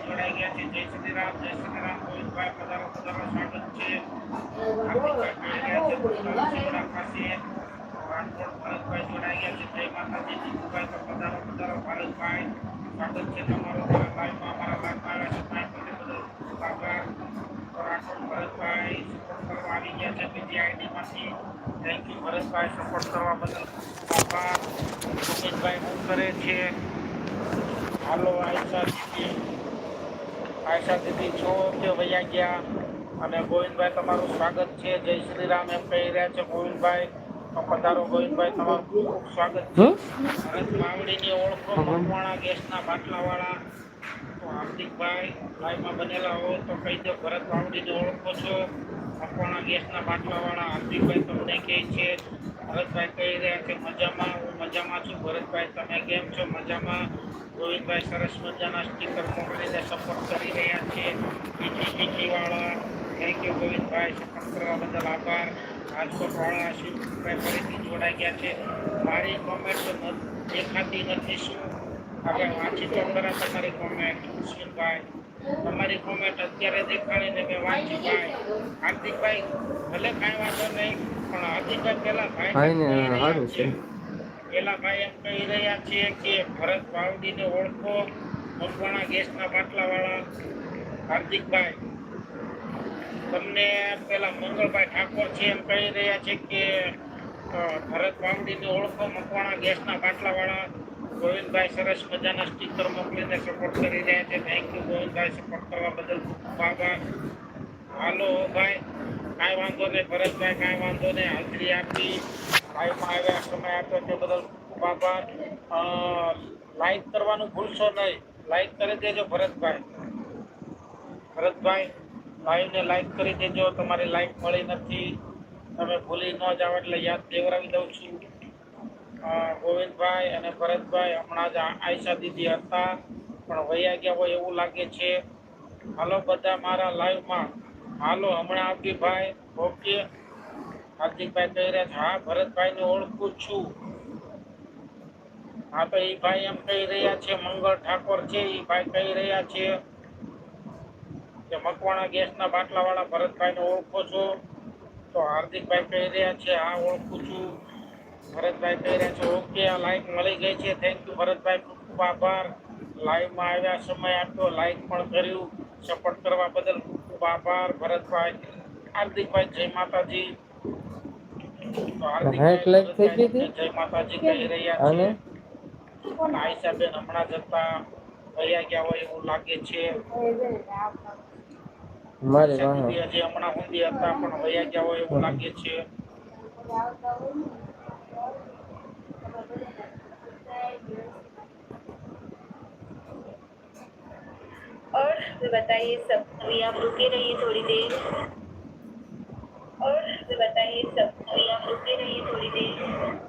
ભાઈ ગયા છે જય શ્રી રામ જય શ્રી રામ ગોવિંદભાઈ પધારો પધારો સ્વાગત છે ભરતભાઈ જોડાઈ ગયા છે જય માતાજી જીતુભાઈ પધારો પધારો ભારતભાઈ સ્વાગત છે તમારું લાઈવમાં અમારા લાઈવમાં આવ્યા છે ભાઈ બધે ભરતભાઈ સપોર્ટ કરવા આવી ગયા છે બીજી આઈડીમાંથી થેન્ક સપોર્ટ કરવા બદલ આભાર મુકેશભાઈ શું કરે છે હાલો આયશા દીદી આયશા દીદી છો કે વૈયા ગયા? અને ગોવિંદભાઈ તમારું સ્વાગત છે. જય શ્રી રામ એમ કહી રહ્યા છે ગોવિંદભાઈ. પધારો ગોવિંદભાઈ તમારું ખૂબ ખૂબ સ્વાગત છે. ભરત માવડીની ઓળખો મકવાણા ગેસના બાટલાવાળા. તો હાર્દિકભાઈ લાઈવમાં બનેલા હો તો કહી દો ભરત માવડીને ઓળખો છો. મકવાણા ગેસના બાટલાવાળા. હાર્દિકભાઈ તમને કહે છે ભરતભાઈ કહી રહ્યા કે મજામાં, હું મજામાં છું. ભરતભાઈ, તમે કેમ છો? મજામાં? ગોવિંદભાઈ સરસ મજાના સ્ટીકર મોકલીને સપોર્ટ કરી રહ્યા છે. મીઠી મીઠી વાળા થેન્ક યુ ગોવિંદભાઈ સપોર્ટ કરવા બદલ આભાર. રાજકોટવાળા શિવભાઈ ફરીથી જોડાઈ ગયા છે? મારી કોમેન્ટ દેખાતી નથી શું? આપણે વાંચી તો ખરા તમારી કોમેન્ટ શિવભાઈ તમારી કોમેન્ટ અત્યારે દેખાડીને મેં વાંચી ભાઈ. હાર્દિકભાઈ, ભલે કાંઈ વાંધો નહીં. ભાઈ ભાઈને સારું છે. પેલા ભાઈ એમ કહી રહ્યા છે કે ભરત વાવડીને ઓળખો મકવાણા ગેસના બાટલાવાળા હાર્દિકભાઈ. તમને પેલા મંગળભાઈ ઠાકોર છે એમ કહી રહ્યા છે કે ભરત વાવડીને ઓળખો મકવાણા ગેસના બાટલાવાળા. ગોવિંદભાઈ સરસ મજાના સ્ટીકર મોકલીને સપોર્ટ કરી રહ્યા છે. Thank you Govindbhai. સપોર્ટ કરવા બદલ ખૂબ ખૂબ આભાર. હાલો ભાઈ. કાંઈ વાંધો નહીં ભરતભાઈ કાંઈ વાંધો નહીં, હાજરી આપી. લાઈવમાં આવ્યા સમય આપ્યો તે બદલ ખૂબ આભાર. લાઈક કરવાનું ભૂલશો નહીં. લાઈક કરી દેજો ભરતભાઈ ભરતભાઈ લાઈવને લાઈક કરી દેજો. તમારી લાઈક મળી નથી. તમે ભૂલી ન જાઓ એટલે યાદ દેવરાવી દઉં છું. ગોવિંદભાઈ અને ભરતભાઈ હમણાં જ આયશા દીદી હતા. પણ વૈયા ગયા હોય એવું લાગે છે. હાલો બધા મારા લાઈવમાં. હાલો, હમણાં આવતી ઓકે. હાર્દિકભાઈ કહી રહ્યા છે, હા, ભરતભાઈને ઓળખું છું. હા, તો એ ભાઈ એમ કહી રહ્યા છે, મંગળ ઠાકોર છે એ ભાઈ કહી રહ્યા છે કે, મકવાણા ગેસના બાટલાવાળા ભરતભાઈને ઓળખો છો. તો હાર્દિકભાઈ કહી રહ્યા છે, હા, ઓળખું છું. ભરતભાઈ કહી રહ્યા છે, ઓકે, આ લાઈક મળી ગઈ છે થેન્ક યુ ભરતભાઈ, ખૂબ ખૂબ આભાર. લાઈવમાં આવ્યા સમય આપ્યો લાઈક પણ કર્યું સપોર્ટ કરવા બદલ ખૂબ ખૂબ આભાર ભરતભાઈ હાર્દિકભાઈ જય માતાજી તો હાર્દિકભાઈ like થઈ ગઈ હતી? જય માતાજી કહી રહ્યા છે અને અને આયશાબેન હમણાં જતા વયા ગયા હોય એવું લાગે છે મારે આયશા વાહ દીદી હજી હમણાં સુધી હતા પણ વયા ગયા હોય એવું લાગે છે अभी आप रुके रहिए थोड़ी देर और बताइए सब अभी आप रुके रहिए थोड़ी देर